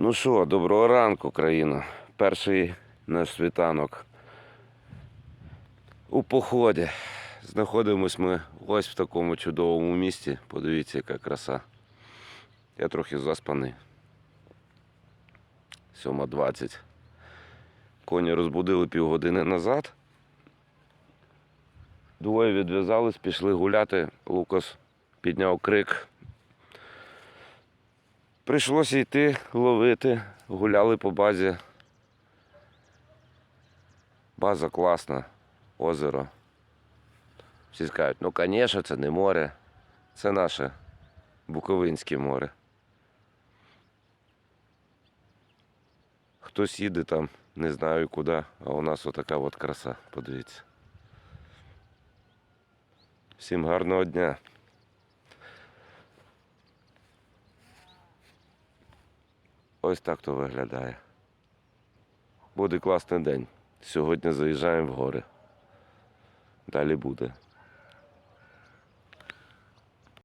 Ну що, доброго ранку, країна. Перший наш світанок у поході. Знаходимось ми ось в такому чудовому місті. Подивіться, яка краса. Я трохи заспаний. 7.20. Коні розбудили півгодини назад. Двоє відв'язались, пішли гуляти. Лукас підняв крик. Прийшлося йти ловити, гуляли по базі. База класна, озеро. Всі скажуть, ну звісно, це не море, це наше Буковинське море. Хтось їде там, не знаю куди, а у нас отака от краса, подивіться. Всім гарного дня. Ось так то виглядає. Буде класний день. Сьогодні заїжджаємо в гори. Далі буде.